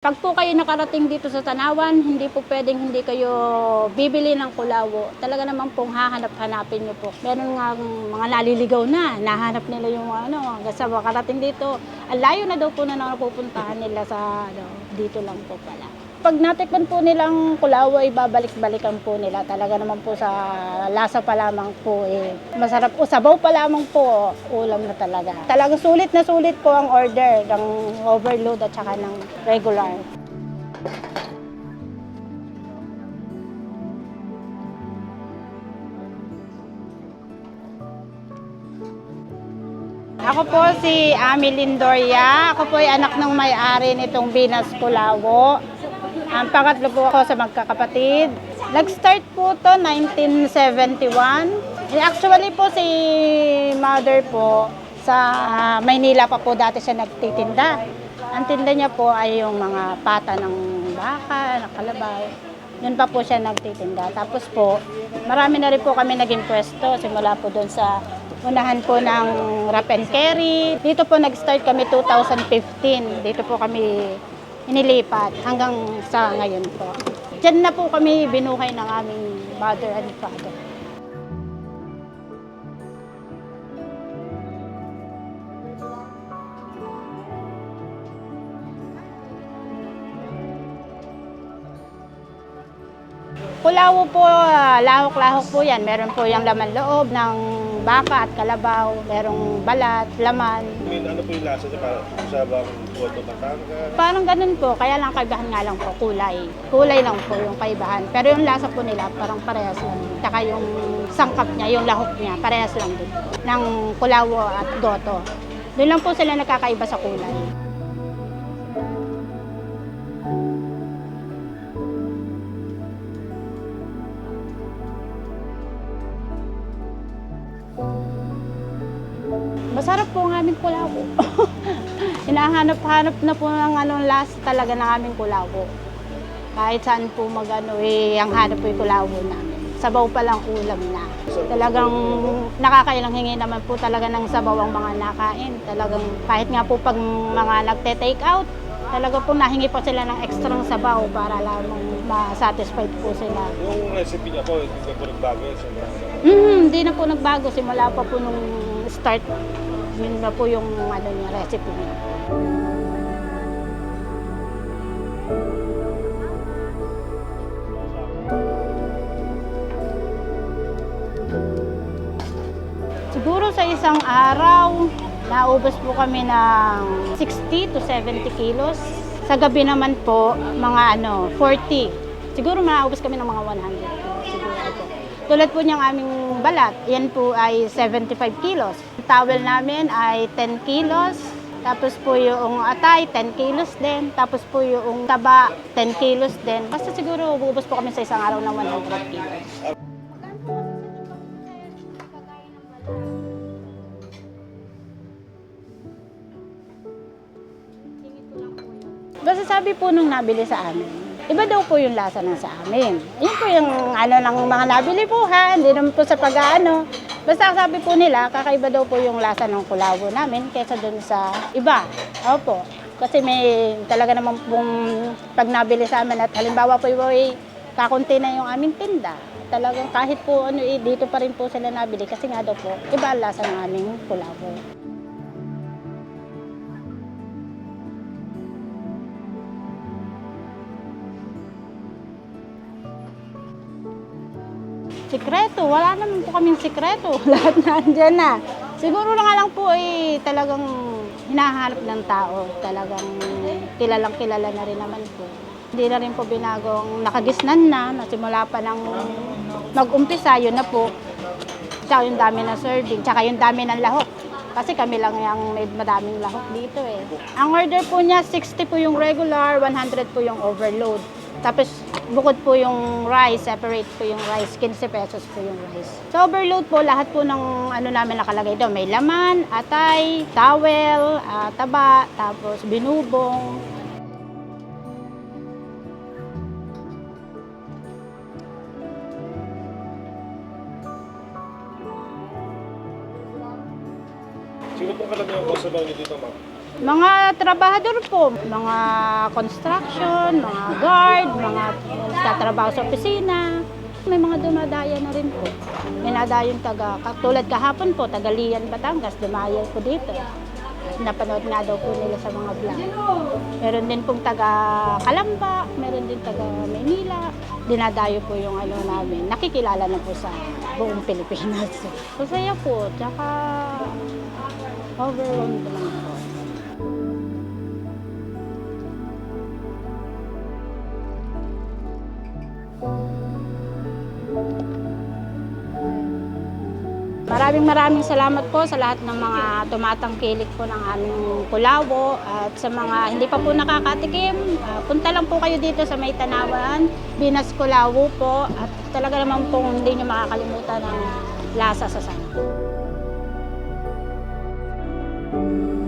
Pag po kayo nakarating dito sa Tanawan, hindi po pwedeng hindi kayo bibili ng kulawo. Talaga naman pong hahanap-hanapin nyo po. Meron nga mga naliligaw na, nahanap nila yung ano, hanggang sa makarating dito. Ang layo na daw po na napupuntahan nila sa ano, dito lang po pala. Pag natikman po nilang kulawo, ay babalik-balikan po nila. Talaga naman po sa lasa pa lamang po eh. Masarap po, sabaw pa lamang po, ulam na talaga. Talagang sulit na sulit po ang order ng overload at saka ng regular. Ako po si Ami Lindoria. Ako po ay anak ng may-ari nitong Binas Kulawo. Ang pangatlo po ako sa magkakapatid. Nag-start po to 1971. Eh, Actually po si mother po sa Maynila pa po dati siya nagtitinda. Ang tinda niya po ay yung mga pata ng baka, ng kalabaw. Doon pa po siya nagtitinda. Tapos po, marami na rin po kami naging pwesto. Simula po doon sa unahan po ng wrap and carry. Dito po nag-start kami 2015. Dito po kami inilipat hanggang sa ngayon po. Diyan na po kami binuhay ng aming mother and father. Kulawo po, ah, lahok-lahok po yan. Meron po yung laman loob ng baka at kalabaw. Merong balat, laman. May ano po yung lasa niya para sa bang Puerto Batangas? Parang ganun po, kaya lang kaibahan nga lang po, kulay. Kulay lang po yung kaibahan. Pero yung lasa po nila, parang parehas lang. Tsaka yung sangkap niya, yung lahok niya, parehas lang din. Ng kulawo at goto. Doon lang po sila nagkakaiba sa kulay. Masarap po ang aming kulawo. Hinahanap-hanap na po ng ano, last talaga ng aming kulawo. Kahit saan po magano eh, ang hanap po yung kulawo namin. Sabaw pa lang ulam na. Talagang nakakailang hingi naman po talaga ng sabaw ang mga nakain. Talagang kahit nga po pag mga nagte-take out, talaga po nahingi pa sila ng ekstrang sabaw para lamang ma-satisfied po sila. Yung recipe niya po, hindi ka po nagbago Mm, hindi na po nagbago simula pa po nung start. Yun na po yung ano niya, recipe niya. Siguro sa isang araw, naubos po kami ng 60 to 70 kilos. Sa gabi naman po, mga ano, 40. Siguro maubos kami ng mga 100 kilos. Siguro po. Tulad po niyang aming balat, yan po ay 75 kilos. Yung towel namin ay 10 kilos. Tapos po yung atay, 10 kilos din. Tapos po yung taba, 10 kilos din. Basta siguro uubos po kami sa isang araw ng 100 kilos. Basta sabi po nung nabili sa amin, iba daw po yung lasa ng sa amin. Yun po yung ano ng mga nabili po ha, hindi naman po sa pag-ano. Basta sabi po nila, kakaiba daw po yung lasa ng kulawo namin kaysa dun sa iba. Opo. Kasi may talaga naman pong pag nabili sa amin at halimbawa po yung kakunti na yung aming tinda. Talagang kahit po ano eh, dito pa rin po sila nabili kasi nga daw po, iba ang lasa ng aming kulawo. Sikreto, wala naman po kaming sikreto. Lahat nandyan na. Siguro na nga lang po eh, talagang hinahanap ng tao. Talagang kilalang kilala na rin naman po. Hindi na rin po binago ang nakagisnan na, nasimula pa ng mag-umpisa, yun na po. Tsaka yung dami ng serving, tsaka yung dami ng lahok. Kasi kami lang yung may madaming lahok dito eh. Ang order po niya, 60 po yung regular, 100 po yung overload. Tapos bukod po yung rice, separate po yung rice, 15 pesos po yung rice. Sa overload po, lahat po ng ano namin nakalagay doon. May laman, atay, towel, ah, taba, tapos binubong. Po karamihan customer niyo dito, ma'am? Mga trabahador po, mga construction, mga guard, mga tatrabaho sa opisina. May mga dumadaya na rin po. May nadayon taga, katulad kahapon po, taga Lian, Batangas, dumayo po dito. Napanood nga daw po nila sa mga vlog. Meron din pong taga Kalamba, meron din taga Maynila. Dinadayo po yung ano namin. Nakikilala na po sa buong Pilipinas. Masaya po, tsaka overwhelmed naman po. Maraming maraming salamat po sa lahat ng mga tumatangkilik po ng aming Kulawo at sa mga hindi pa po nakakatikim, ah, punta lang po kayo dito sa May Tanawan, Binas Kulawo po at talaga naman po hindi nyo makakalimutan ang lasa sa sana. thank you